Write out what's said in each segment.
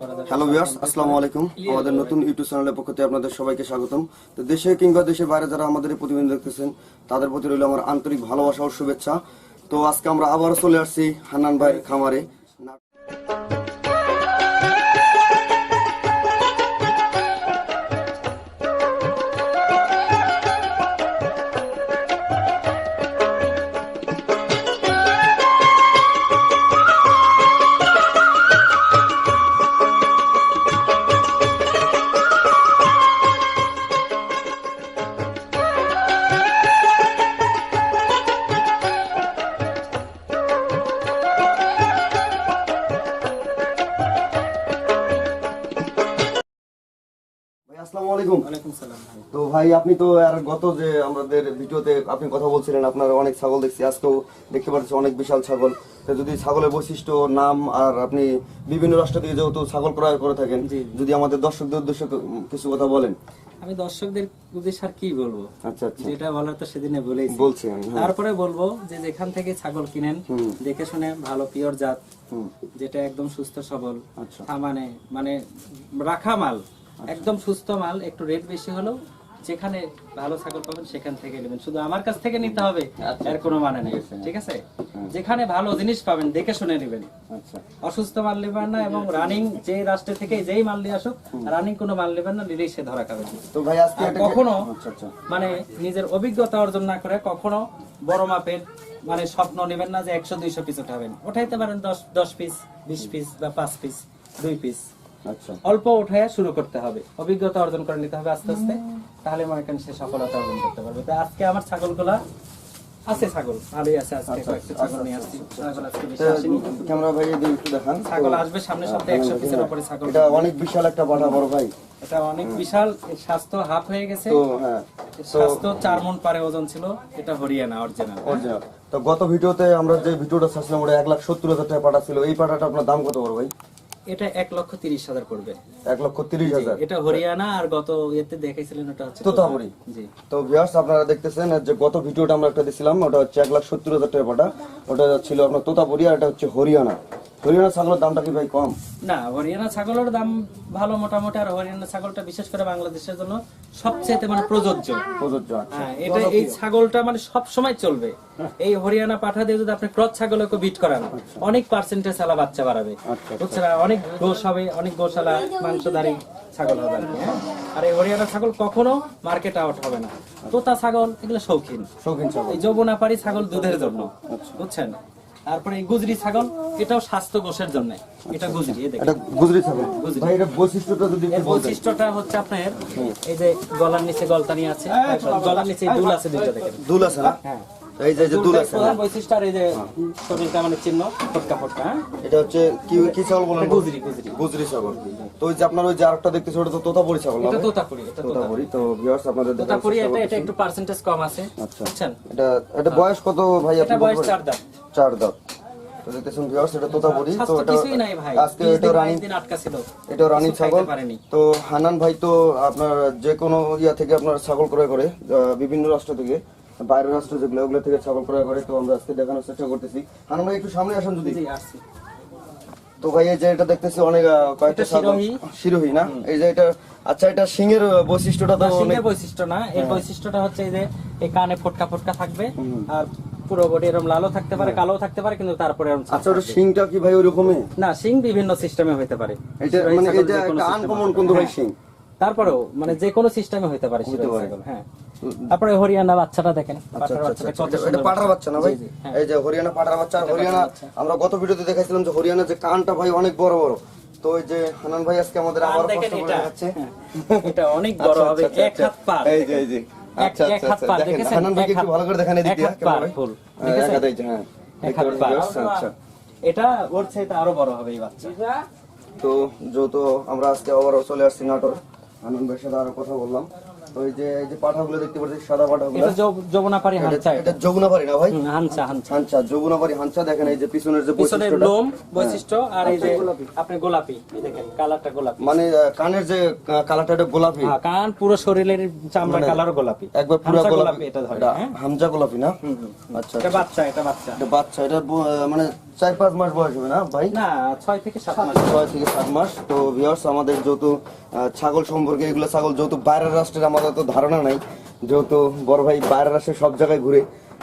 Hello viewers, আসসালামু আলাইকুম। আমাদের নতুন ইউটিউব চ্যানেলের পক্ষ থেকে আপনাদের সবাইকে স্বাগতম। তো দেশে কিংবা দেশের বাইরে যারা আমাদের প্রতিবেদন দেখতেছেন, তাদের প্রতি রইল আমার আন্তরিক ভালোবাসা ও শুভেচ্ছা। তো আজকে আমরা আবার চলে আসছি হান্নান ভাই খামারে। আলাইকুম। তো ভাই আপনি তো আর গত যে আমাদের ভিডিওতে আপনি কথা বলছিলেন আপনার অনেক ছাগল দেখছি আজকেও দেখতে পাচ্ছি অনেক বিশাল ছাগল। তো যদি ছাগলের বৈশিষ্ট্য নাম আর আপনি বিভিন্ন রাষ্ট্র থেকে যেহেতু ছাগল ক্রয় করে থাকেন যদি আমাদের দর্শকদের উদ্দেশ্যে কিছু কথা বলেন। আমি দর্শকদের উদ্দেশ্যে আর কি বলব? আচ্ছা আচ্ছা। যেটা বলার তো সেদিনে বলেছি বলছি হ্যাঁ। তারপরে বলব যে যেখান থেকে ছাগল কিনেন দেখে শুনে ভালো পিওর জাত যেটা একদম সুস্থ সবল আচ্ছা। মানে মানে রাখা মাল। একদম সুস্থ মাল একটু রেট বেশি হলেও যেখানে ভালো ছাগল পাবেন সেখান থেকে নেবেন। শুধু আমার কাছ থেকে নিতে হবে আচ্ছা। এর কোনো মানে নেই। ঠিক আছে। যেখানে ভালো জিনিস পাবেন দেখে শুনে নেবেন। আচ্ছা। অসুস্থ মাল নেবেন না এবং রানিং যে রাষ্ট্র থেকে যেই মাল নিয়ে আসুক রানিং কোনো মাল নেবেন না নিলেই সে ধরা খাবে। তো ভাই আজকে কখনো আচ্ছা আচ্ছা। মানে নিজের অভিজ্ঞতা অর্জন না করে কখনো বড় মাপের মানে স্বপ্ন নেবেন না যে একশো দুইশো পিস উঠাবেন। উঠাইতে পারেন দশ দশ পিস বিশ পিস বা পাঁচ পিস দুই পিস। আচ্ছা অল্প উঠায় শুরু করতে হবে। অভিজ্ঞতা অর্জন করে নিতে হবে আস্তে আস্তে। তাহলে মনে করেন সে সফলতা অর্জন করতে পারবে। তো আজকে আমার ছাগলগুলা আছে ছাগল ভালোই আছে আজকে কয়েকটা ছাগল নিয়ে আসছি। ছাগল আজকে বেশি আসেনি। ক্যামেরা ভাই একটু দেখান। ছাগল আসবে সামনে সপ্তাহে একশো পিসের উপরে ছাগল এটা অনেক বিশাল একটা বাটা বড় ভাই। এটা অনেক বিশাল স্বাস্থ্য হাফ হয়ে গেছে। তো হ্যাঁ। স্বাস্থ্য মন পারে ওজন ছিল এটা হরিয়ানা অরিজিনাল অরিজিনাল তো গত ভিডিওতে আমরা যে ভিডিওটা ছাড়ছিলাম ওটা এক লাখ সত্তর হাজার টাকা পাটা ছিল। এই পাটাটা আপনার দাম কত বড় ভাই? এটা এক লক্ষ তিরিশ হাজার পড়বে। এক লক্ষ তিরিশ হাজার। এটা হরিয়ানা আর গত ইয়েতে দেখাইছিলেন ওটা হচ্ছে তোতাপুরি। জি। তো ভিউয়ার্স আপনারা দেখতেছেন যে গত ভিডিওটা আমরা একটা দিছিলাম ওটা হচ্ছে এক লাখ সত্তর হাজার টাকা ওটা ছিল আপনার তোতাপুরি আর এটা হচ্ছে হরিয়ানা। হরিয়ানা ছাগলের দামটা কি ভাই কম? না হরিয়ানা ছাগলের দাম ভালো মোটামুটি আর হরিয়ানা ছাগলটা বিশেষ করে বাংলাদেশের জন্য সবচেয়ে মানে প্রযোজ্য। প্রযোজ্য আচ্ছা। হ্যাঁ এটা এই ছাগলটা মানে সব সময় চলবে। এই হরিয়ানা পাঠা দিয়ে যদি আপনি ক্রস ছাগলকে বিট করান অনেক পার্সেন্টেজ আলা বাচ্চা বাড়াবে। আচ্ছা। বুঝছেন? অনেক গোশ হবে অনেক গোশালা মাংসদারি ছাগল হবে আর হ্যাঁ? এই হরিয়ানা ছাগল কখনো মার্কেট আউট হবে না। তোতা ছাগল এগুলো শৌখিন। শৌখিন ছাগল। এই যৌবনাপাড়ি ছাগল দুধের জন্য। বুঝছেন? তারপরে গুজরি ছাগল এটাও স্বাস্থ্য গোষের জন্য। এটা গুজরি এটা গুজরি ছাগল। ভাই এটা বৈশিষ্ট্যটা যদি এর বৈশিষ্ট্যটা হচ্ছে আপনার এই যে গলার নিচে গলতানি আছে গলার নিচে দুল আছে দুইটা দেখেন। দুল আছে না? হ্যাঁ। এই যে দুল আছে প্রধান বৈশিষ্ট্য আর এই যে শরীরটা মানে চিহ্ন ফটকা ফটকা হ্যাঁ? এটা হচ্ছে কি কি ছাগল বলেন গুজরি গুজরি। গুজরি ছাগল। তো ওই যে আপনার ওই যে আরেকটা দেখতেছি ওটা তো তোতাপুরি ছাগল এটা তোতাপুরি এটা তোতাপুরি। তোতাপুরি। তো ভিউয়ার্স আপনাদের তোতাপুরি এটা এটা একটু পার্সেন্টেজ কম আছে আচ্ছা। এটা এটা বয়স কত ভাই? এটা আপনি বয়স চার? দাম চার দাঁত। তো দেখতেছেন ভিউয়ার্স এটা তোতাপুরি তো এটা কিছুই নাই ভাই। আজকে এটা রানিং বাইশ দিন আটকা ছিল। এটা রানিং ছাগল। তো হানান ভাই তো আপনার যে কোনো ইয়া থেকে আপনার ছাগল ক্রয় করে বিভিন্ন রাষ্ট্র থেকে বাইরের রাষ্ট্র যেগুলো ওগুলো থেকে ছাগল ক্রয় করে তো আমরা আজকে দেখানোর চেষ্টা করতেছি। হানান ভাই একটু সামনে আসুন যদি। তো ভাই এই যে এটা দেখতেছি অনেক কয়েকটা শিরোহী। শিরোহী না? এই যে এটা আচ্ছা এটা সিংহের আহ, বৈশিষ্ট্যটা তো বৈশিষ্ট্য না। এর বৈশিষ্ট্যটা হচ্ছে এই যে এই কানে ফটকা ফটকা থাকবে আর পুরো বডি এরকম লালও থাকতে পারে কালো থাকতে পারে কিন্তু তারপরে আচ্ছা ওটা থাকবে। কি ভাই ওই রকমই না সিং বিভিন্ন সিস্টেমে হইতে পারে। এটা মানে এটা যে একটা আনকমন কিন্তু ভাই হ্যাঁ। তারপরেও মানে যে কোনো সিস্টেমে হইতে পারে হ্যাঁ। তারপরে হরিয়ানা বাচ্চাটা দেখেন আচ্ছা পাঠার আচ্ছা আচ্ছা, এটা- এটা বাচ্চা না ভাই? হ্যাঁ। এই যে হরিয়ানা পাঠার বাচ্চা হরিয়ানা আমরা গত ভিডিওতে দেখাইছিলাম যে হরিয়ানা যে কানটা ভাই অনেক বড় বড়। তো ওই যে হানান ভাই আজকে আমাদের আবার কষ্ট করে এটা। দেখাচ্ছে। হ্যাঁ, এটা অনেক বড় আচ্ছা, হবে আচ্ছা, এক আচ্ছা, হাত পা এই যে এই যে। আচ্ছা আচ্ছা আচ্ছা দেখেন হানান ভাইকে একটু ভালো করে দেখান এদিক দিয়ে কেমন ফুল। হ্যাঁ, হ্যাঁ এক হাত পা। আচ্ছা। এটা ওর চাইতে আরও বড় হবে এই বাচ্চা। তো যেহেতু আমরা আজকে আবারও চলে আসছি নাটোর। আনন্দ সাথে আরও কথা বললাম। এই যে এই যে পাঠাগুলো দেখতে পাচ্ছি সাদা পাঠাগুলো। এটা যৌ- যৌবনাপাড়ি হানচা এটা যমুনাপাড়ি না ভাই? হুম, হানচা হানচা। যমুনাপাড়ি হাঞ্চা দেখেন এই যে পিছনের যে পিছনের লোম বৈশিষ্ট্য আর এই যে আপনি গোলাপি। দেখেন কালারটা গোলাপি। মানে কানের যে কালারটা এটা গোলাপি। হ্যাঁ, কান পুরো শরীরের চামড়া কালারও গোলাপি। একবার পুরো গোলাপি। এটা ধরে হ্যাঁ? হামজা গোলাপি না? আচ্ছা এটা বাচ্চা এটা বাচ্চা। এটা বাচ্চা এটা মানে চার পাঁচ মাস বয়স হবে না ভাই? না ছয় থেকে সাত মাস। ছয় থেকে সাত মাস। তো ভিউয়ার্স আমাদের যেহেতু ছাগল সম্পর্কে এগুলো ছাগল যেহেতু বাইরের রাষ্ট্রের আমাদের তো ধারণা নাই যেহেতু বড় ভাই বাইরের রাষ্ট্রে সব জায়গায় ঘুরে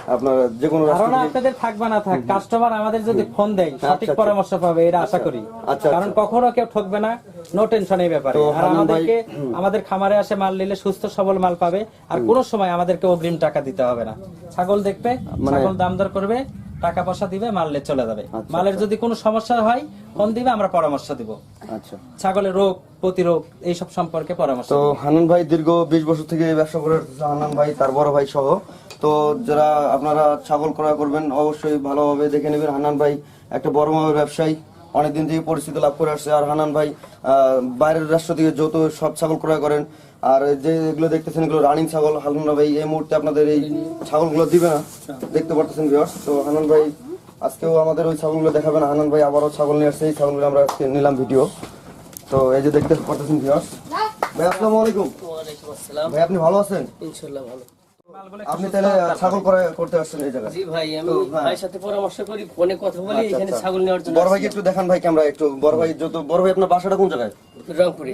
আপনার যে কোনো ধারণা আপনাদের থাকবে না থাক। কাস্টমার আমাদের যদি ফোন দেয় সঠিক আচ্ছা। পরামর্শ পাবে এটা আশা করি। আচ্ছা, কারণ কখনো কেউ ঠকবে না নো টেনশন এই ব্যাপারে। আর আমাদেরকে আমাদের খামারে আসে মাল নিলে সুস্থ সবল মাল পাবে আর কোনো সময় আমাদেরকে অগ্রিম টাকা দিতে হবে না। ছাগল দেখবে মানে- ছাগল দাম দর করবে টাকা পয়সা দিবে নিয়ে চলে যাবে। আচ্ছা, মালের যদি কোনো সমস্যা হয় ফোন দিবে আমরা পরামর্শ দিব। আচ্ছা। ছাগলের রোগ প্রতিরোগ এইসব সম্পর্কে পরামর্শ তো। হানান ভাই দীর্ঘ বিশ বছর থেকে ব্যবসা করে হানান ভাই তার বড় ভাই সহ। তো যারা আপনারা ছাগল ক্রয় করবেন অবশ্যই ভালোভাবে দেখে নেবেন। হানান ভাই একটা বড় মাপের ব্যবসায়ী অনেকদিন থেকে পরিচিতি লাভ করে আসছে। আর হানান ভাই আহ, বাইরের রাষ্ট্র থেকে যত সব ছাগল ক্রয় করেন আর যে এগুলো দেখতেছেন এগুলো রানিং ছাগল হানান ভাই এই মুহূর্তে আপনাদের এই ছাগলগুলো দিবে না। দেখতে পারতেছেন ভিউয়ার্স তো হানান ভাই আজকেও আমাদের ওই ছাগলগুলো দেখাবেন হানান ভাই আবারও ছাগল নিয়ে আসছে এই ছাগলগুলো আমরা আজকে নিলাম ভিডিও তো এই যে দেখতে পারতেছেন ভিউয়ার্স ভাই আসসালামু আলাইকুম। ভাই আপনি ভালো আছেন? ভালো। আপনি তাহলে ছাগল করে করতে আসছেন এই জায়গায়? জি ভাই আমি হ্যাঁ। ভাইয়ের সাথে পরামর্শ করি ফোনে কথা বলি আচ্ছা, এখানে আচ্ছা। ছাগল নেওয়ার জন্য বড় ভাইকে একটু দেখান ভাই ক্যামেরা একটু বড় ভাই যত বড় ভাই আপনার বাসাটা কোন জায়গায়? রংপুরে।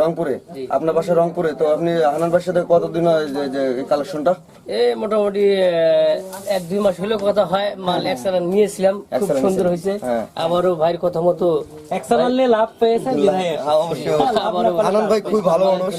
রংপুরে? আপনার বাসা রংপুরে তো আপনি হানান ভাইয়ের সাথে কতদিন হয় যে যে এই কালেকশনটা? এ মোটামুটি এক দুই মাস হলো কথা হয়। মাল একসাথে নিয়েছিলাম খুব সুন্দর হয়েছে। হ্যাঁ। আবারও ভাইয়ের কথা মতো এক্সামাল নিয়ে লাভ পেয়েছেন বিধায় হ্যাঁ হানান ভাই খুব ভালো মানুষ।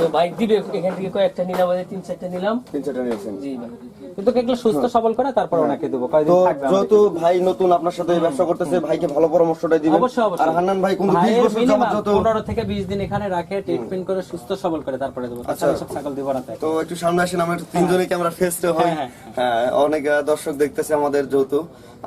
তো ভাই দিবে এখান থেকে কয়েকটা নিলাম তিন চারটা নিলাম। তিন চারটা নিয়েছেন। জি ভাই। কিন্তু এগুলো সুস্থ সবল করে তারপর ওনাকে দেবো কয়দিন তো থাকবে যেহেতু ভাই নতুন আপনার সাথে ব্যবসা করতেছে ভাইকে ভালো পরামর্শটাই দিবেন। অবশ্যই অবশ্যই। আর হান্নান ভাই কিন্তু বিশ ভাইয়ের বছর যাবত যত 15 থেকে 20 দিন এখানে রাখে ট্রিটমেন্ট করে সুস্থ সবল করে তারপরে দেবো। তাছাড়া সব ছাগল দিব তাই। তো একটু সামনে আসেন আমরা একটু তিনজনে ক্যামেরা হয় হ্যাঁ, হ্যাঁ। অনেক আহ, দর্শক দেখতেছে আমাদের যেহেতু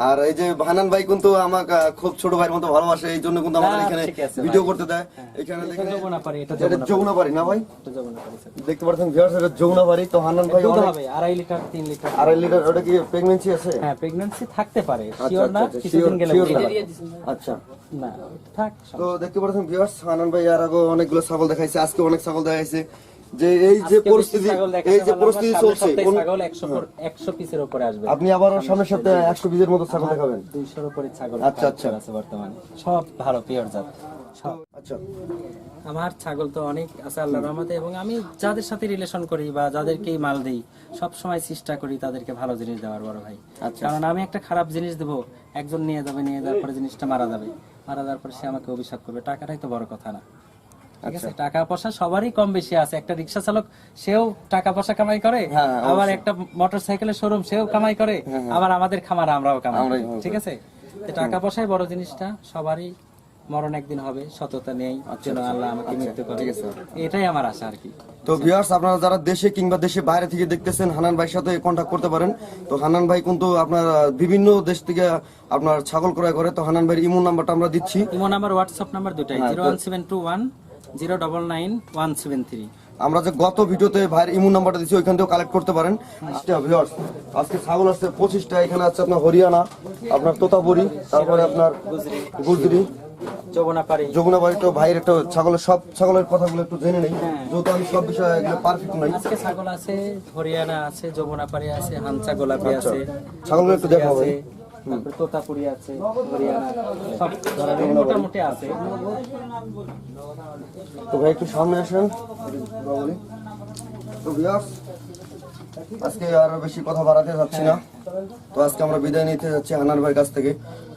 আর এই যে হানান ভাই কিন্তু আমাকে আহ, খুব ছোট ভাইয়ের মতো ভালোবাসে এই জন্য কিন্তু আমাদের না, এখানে ঠিক আছে ভিডিও করতে দেয়। এখানে এটা দেখেন দেবো না পারি এটা যমুনা বাড়ি না ভাই? এটা দেবো না পারি স্যার। দেখতে পাচ্ছেন ভিউয়ার্স এটা যমুনা বাড়ি তো হানান ভাই দুধ অনেক হবে আড়াই লিটার তিন লিটার। আড়াই লিটার ওটা কি প্রেগন্যান্সি আছে? হ্যাঁ প্রেগন্যান্সি থাকতে পারে আচ্ছা, শিওর না আচ্ছা, কিছুদিন গেলে। আচ্ছা। না থাক তো দেখতে পাচ্ছেন ভিউয়ার্স হানান ভাই আর আগে অনেকগুলো ছাগল দেখাইছে আজকে অনেক ছাগল দেখাইছে। যে এই যে পরিস্থিতি এই যে পরিস্থিতি চলছে কোন- ছাগল 100 পিসের উপরে আসবে। আপনি আবার সামনের সপ্তাহে একশো পিসের মতো ছাগল দেখাবেন? 200 এর উপরে ছাগল আচ্ছা, আচ্ছা। আছে বর্তমানে। সব ভালো পিওর জাত। আচ্ছা। আমার ছাগল তো অনেক আছে আল্লাহর রহমতে এবং আমি যাদের সাথে রিলেশন করি বা যাদেরকেই মাল দিই সব সময় চেষ্টা করি তাদেরকে ভালো জিনিস দেওয়ার বড় ভাই। আচ্ছা। কারণ আমি একটা খারাপ জিনিস দেবো একজন নিয়ে যাবে নিয়ে যাওয়ার পরে জিনিসটা মারা যাবে। মারা যাওয়ার পরে সে আমাকে অভিশাপ করবে। টাকাটাই তো বড় কথা না। ঠিক আছে? টাকা পয়সা সবারই কম বেশি আছে। একটা রিক্সা চালক সেও টাকা পয়সা কামাই করে হ্যাঁ, আবার একটা মোটর সাইকেলের শোরুম সেও কামাই করে আবার আমাদের খামার আমরাও কামাই ঠিক আছে? টাকা পয়সাই বড় জিনিসটা সবারই মরণ একদিন হবে সততা নেই যেন আল্লাহ আমাকে মৃত্যু করে। এটাই আমার আশা আর কি। তো ভিউয়ার্স আপনারা যারা দেশে কিংবা দেশে বাইরে থেকে দেখতেছেন হানান ভাইয়ের সাথে কন্ট্যাক্ট করতে পারেন। তো হানান ভাই কিন্তু আপনার বিভিন্ন দেশ থেকে আপনার ছাগল ক্রয় করে। তো হানান ভাইয়ের ইমো নাম্বারটা আমরা দিচ্ছি। ইমো নাম্বার হোয়াটসঅ্যাপ নাম্বার দুটাই হ্যাঁ, zero one seven two one zero double nine one seven three আমরা যে গত ভিডিওতে ভাইয়ের ইমো নাম্বারটা দিচ্ছি ওইখান থেকেও কালেক্ট করতে পারেন। আচ্ছা ভিউয়ার্স আজকে ছাগল আসছে পঁচিশটা এখানে আছে আপনার হরিয়ানা আপনার তোতাপুরি তারপরে আপনার গুজরি। যমুনা বাড়ি তো ভাইয়ের একটা ছাগলের সব ছাগলের কথাগুলো একটু জেনে নেই। যেহেতু আমি সব বিষয়ে পারফেক্ট নাই। আজকে ছাগল আছে হরিয়ানা আছে যমুনা পারি আছে হানচা গোলাপি আছে ছাগলগুলো একটু দেখাও ভাই। আছে তোতাপুরি আছে হরিয়ানা সব ধরনের মোটামুটি আছে। তো ভাই একটু সামনে আসেন। তো ভিউয়ার্স আজকে আর বেশি কথা বাড়াতে যাচ্ছি না। তো আজকে আমরা বিদায় নিতে যাচ্ছি হানান ভাইয়ের কাছ থেকে।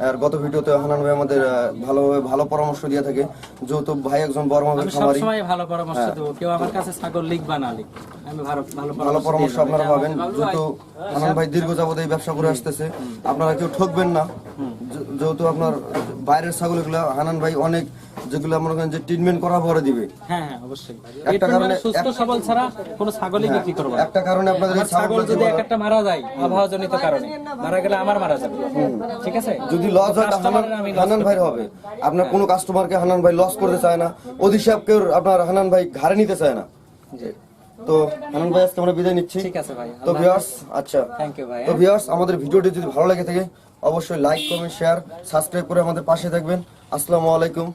আর গত ভিডিওতে হানান ভাই আমাদের ভালোভাবে ভালো পরামর্শ দিয়ে থাকে। যেহেতু ভাই একজন বড় মাপের খামারি। সবসময় ভালো পরামর্শ দেবো। কেউ আমার কাছে ছাগল লিখ বা না লিখ। আমি ভালো পরামর্শ আপনারা পাবেন। যেহেতু হানান ভাই দীর্ঘ যাবত এই ব্যবসা করে আসতেছে। আপনারা কেউ ঠকবেন না। যেহেতু আপনার বাইরের ছাগল এগুলো হানান ভাই অনেক যেগুলো মনে করেন যে ট্রিটমেন্ট করার পরে দিবে। হ্যাঁ হ্যাঁ অবশ্যই। একটা এর কারণে- মানে সুস্থ সবল ছাড়া কোনো ছাগলই বিক্রি করব একটা কারণে আপনাদের ছাগল যদি একটা মারা যায় কারণে মারা গেলে আমার মারা যাবে। ঠিক আছে? যদি লস হয় তা হানান ভাই হবে। আপনার কোনো কাস্টমারকে হানান ভাই লস করতে চায় না। অধিশাপকে আপনার হানান ভাই ঘাড়ে নিতে চায় না। তো হানান ভাই আজকে আমরা বিদায় নিচ্ছি। ঠিক আছে ভাই তো ভিউয়ার্স আচ্ছা। থ্যাংক ইউ ভাই তো ভিউয়ার্স আমাদের ভিডিওটি যদি ভালো লাগে থাকে অবশ্যই লাইক কমেন্ট শেয়ার সাবস্ক্রাইব করে আমাদের পাশে থাকবেন। আসসালামু আলাইকুম।